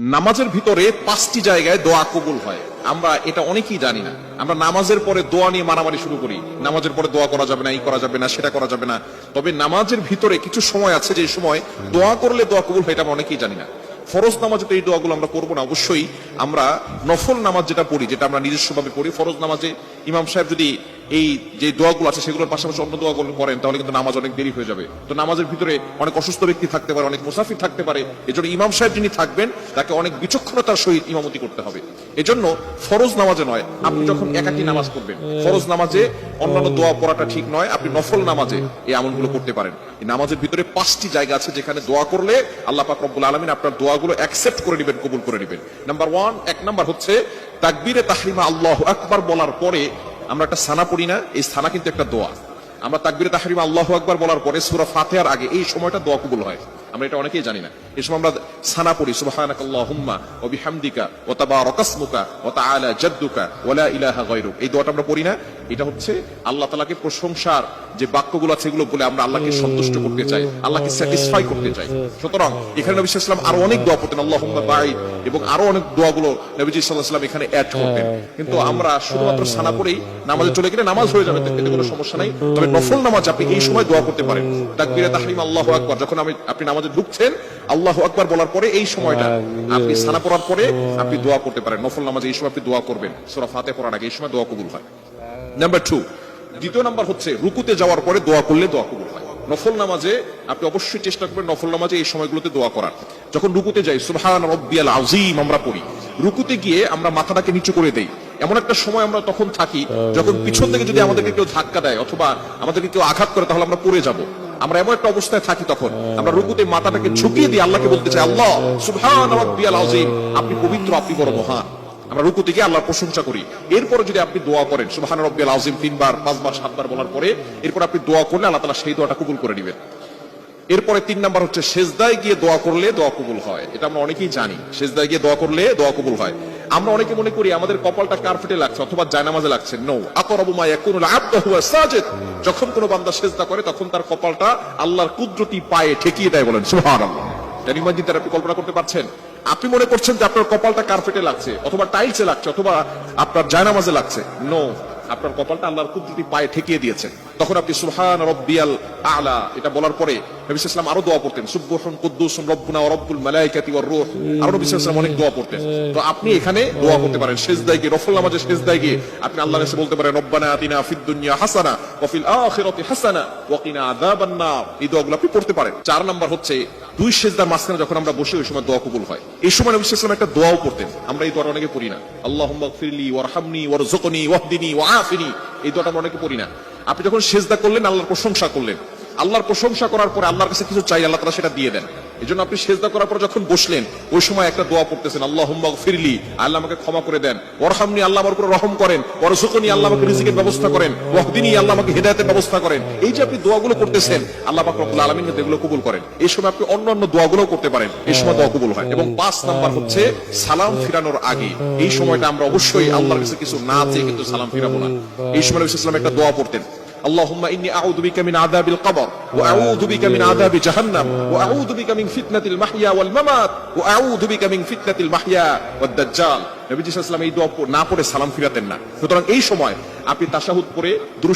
নামাজের ভিতরে পাঁচটি জায়গায় দোয়া কবুল হয়। আমরা এটা অনেকেই জানি না। আমরা নামাজের পরে দোয়া নিয়ে মারামারি শুরু করি। নামাজের পরে দোয়া করা যাবে না, এই করা যাবে না, সেটা করা যাবে না। তবে নামাজের ভিতরে কিছু সময় আছে যে সময় দোয়া করলে দোয়া কবুল হয় এটা আমরা অনেকেই জানি না। ফরজ নামাজে তো এই দোয়াগুলো আমরা করব না। অবশ্যই আমরা নফল নামাজ যেটা পড়ি, যেটা আমরা নিজস্বভাবে পড়ি, ফরজ নামাজে ইমাম সাহেব যদি এই যে দোয়াগুলো আছে, সেগুলোর পাশাপাশি অন্য দোয়াগুলো করেন, তাহলে কিন্তু নামাজ অনেক দেরি হয়ে যাবে। তো নামাজের ভিতরে অনেক অসুস্থ ব্যক্তি থাকতে পারে, অনেক মুসাফির থাকতে পারে, এজন্য ইমাম সাহেব যিনি থাকবেন, তাকে অনেক বিচক্ষণতার সহিত ইমামতি করতে হবে। এজন্য ফরজ নামাজে নয়, আপনি যখন একাকি নামাজ পড়বেন, ফরজ নামাজে অন্যান্য দোয়া পড়াটা ঠিক নয়, আপনি নফল নামাজে এই আমলগুলো করতে পারেন। এই নামাজের ভিতরে পাঁচটি জায়গা আছে যেখানে দোয়া করলে আল্লাহ পাক রব্বুল আলমিন আপনার দোয়াগুলো অ্যাকসেপ্ট করে নেবেন, কবুল করে নেবেন। নাম্বার ওয়ান এক নাম্বার হচ্ছে, তাকবীরে তাহরিমা আল্লাহ আকবার বলার পরে আমরা একটা সানা পড়ি না, এই সানা কিন্তু একটা দোয়া। আমরা তাকবিরে তাহরিমা আল্লাহ আকবার বলার পরে সুরা ফাতেহার আগে এই সময়টা দোয়া কবুল হয়। আমরা এটা অনেকেই জানি না। এই সময় আমরা সানা পড়ি, সুবহানাকাল্লাহুম্মা ওয়া বিহামদিকা ওয়া তাবারাকাসমুকা ওয়া তাআলা জাদ্দুকা ওয়া লা ইলাহা গায়রুক। এই দোয়াটা আমরা পড়ি না এটা হচ্ছে আল্লাহ তাআলাকে প্রশংসার যে বাক্যগুলো আছে এগুলো বলে আমরা আল্লাহকে সন্তুষ্ট করতে চাই আল্লাহকে স্যাটিসফাই করতে চাই। সুতরাং এখানে নবী ওয়াসাল্লাম আরও অনেক দোয়া পড়তেন আল্লাহুম্মা বাঈদ এবং আরও অনেক দোয়াগুলো নবীজি ওয়াসাল্লাম এখানে অ্যাড করতেন। কিন্তু আমরা শুধুমাত্র সানা পড়েই নামাজে চলে গেলে নামাজ হয়ে যাবে এতে কোনো সমস্যা নাই। তবে নফল নামাজ আপনি এই সময় দোয়া করতে পারেন। তাকবীরে তাহরিম আল্লাহু আকবার যখন আমি আপনি নামাজে ঢুকছেন আল্লাহু আকবার বলার পরে এই সময়টা আপনি সানা পড়ার পরে আপনি দোয়া করতে পারেন। নফল নামাজে এই সময় আপনি দোয়া করবেন। সূরা ফাতিহা পড়ার আগে এই সময় দোয়া কবুল হয়। নাম্বার টু দ্বিতীয় নাম্বার হচ্ছে, রুকুতে যাওয়ার পরে দোয়া করলে দোয়া কবুল হয়। নফল নামাজে আপনি অবশ্যই চেষ্টা করবেন নফল নামাজে এই সময়গুলোতে দোয়া করার। যখন রুকুতে যাই, সুবহান রব্বিয়াল আযীম আমরা পড়ি। রুকুতে গিয়ে আমরা মাথাটাকে নিচু করে দেই। এমন একটা সময় আমরা তখন থাকি, যখন পিছন থেকে যদি আমাদেরকে কেউ ধাক্কা দেয় অথবা আমাদেরকে কেউ আঘাত করে, তাহলে আমরা পড়ে যাব। আমরা এমন একটা অবস্থায় থাকি তখন, আমরা রুকুতে মাথাটাকে ঝুঁকিয়ে দিয়ে আল্লাহকে বলতে চাই, আল্লাহ, সুবহান রব্বিয়াল আযীম, আপনি পবিত্র, আপনি বড় মহান। আমরা রুকু থেকে আল্লাহর প্রশংসা করি। এরপরে যদি আপনি দোয়া করেন, সুবহান রব্বিল আযীম, তিনবার, পাঁচবার, সাতবার বলার পরে এরপর আপনি দোয়া করলে আল্লাহ তাআলা সেই দোয়াটা কবুল করে নেবেন। এরপরে তিন নাম্বার হচ্ছে সেজদায় গিয়ে দোয়া করলে দোয়া কবুল হয়। এটা আমরা অনেকেই জানি। সেজদায় গিয়ে দোয়া করলে দোয়া কবুল হয়। আমরা অনেকে মনে করি আমাদের কপালটা কার্পেটে লাগছে অথবা জায়নামাজে লাগছে? নো আকরাবু মা ইয়াকুনুল আবদু হুয়া সাজিদ। যখন কোনো বান্দা সেজদা করে, তখন তার কপালটা আল্লাহর কুদরতি পায়ে ঠেকিয়ে দেয় বলেন, সুবহানাল্লাহ। জানি মাজিদ তার আপনি কল্পনা করতে পারছেন? আপনি মনে করছেন যে আপনার কপালটা কার্পেটে লাগছে? অথবা টাইলসে লাগছে, অথবা আপনার জায়নামাজে লাগছে? নো আপনার কপালটা আল্লাহর কুদরতি পায়ে ঠেকিয়ে দিয়েছেন তখন আপনি সুবহান রব্বিয়াল আলা, এটা বলার পরে নবী ইসলাম আরও দোয়া পড়তেন, সুবহান কুদ্দুসুন রব্বুনা ওয়া রব্বুল মালাইকাতি ওয়ার রূহ। আরও নবী ইসলাম অনেক দোয়া পড়তেন। তো আপনি এখানে দোয়া করতে পারেন, সেজদায় গিয়ে, নফল নামাজে সেজদায় গিয়ে আপনি আল্লাহর কাছে বলতে পারেন, রব্বানা আতিনা ফিদ দুনিয়া হাসানা ওয়া ফিল আখিরাতি হাসানা ওয়া কিনা আযাবান নার। এই দোয়াগুলো আপনি পড়তে পারেন। চার নাম্বার হচ্ছে, দুই সেজদার মাঝখানে যখন আমরা বসি ওই সময় দোয়া কবুল হয়। এই সময় নবী ইসলাম একটা দোয়াও পড়তেন। আমরা এই দোয়াটা অনেকে পড়ি না। আল্লাহুম্মা গফিরলি ওয়ারহামনি ওয়ারযুকনি ওয়াহদিনি ওয়াআফিনি এই দোয়াটা আমরা অনেকে পড়ি না। আপনি যখন সেজদা করলেন, আল্লাহর প্রশংসা করলেন। আল্লাহর প্রশংসা করার পরে আল্লাহর কাছে কিছু চাই, আল্লাহ তারা সেটা দিয়ে দেন। এই জন্য আপনি সেজদা করার পর যখন বসলেন, ওই সময় একটা দোয়া পড়তেছেন আল্লাহ ফিরলি আল্লাহ আমাকে ক্ষমা করে দেন। ওরহামনি আল্লাহ আমার উপরে রহম করেন। ওরসুকনি আল্লাহ আমাকে রিজিকের ব্যবস্থা করেন। ওয়াহদিনী আল্লাহ আমাকে হেদায়েতের ব্যবস্থা করেন। এই যে আপনি দোয়াগুলো করতেছেন, আল্লাহ পাক রব্বুল আলামিন কিন্তু এগুলো কবুল করেন। এই সময় আপনি অন্য অন্য দোয়াগুলো করতে পারেন। এই সময় দোয়া কবুল হয়। এবং পাঁচ নাম্বার হচ্ছে সালাম ফিরানোর আগে। এই সময়টা আমরা অবশ্যই আল্লাহর কাছে কিছু না চেয়ে কিন্তু সালাম ফিরাবো না। এই সময় আলাইহি ওয়াসাল্লাম একটা দোয়া পড়তেন। اللهم إني أعوذ بك من عذاب القبر وأعوذ بك من عذاب جهنم وأعوذ بك من فتنة المحيا والممات وأعوذ بك من فتنة المحيا والدجال নবীজি সাল্লাল্লাহু আলাইহি ওয়াসাল্লাম এই দোয়া না পড়ে সালাম ফিরাতেন না সুতরাং এই সময় আপনি তাশাহুদ পড়ে দুরূদ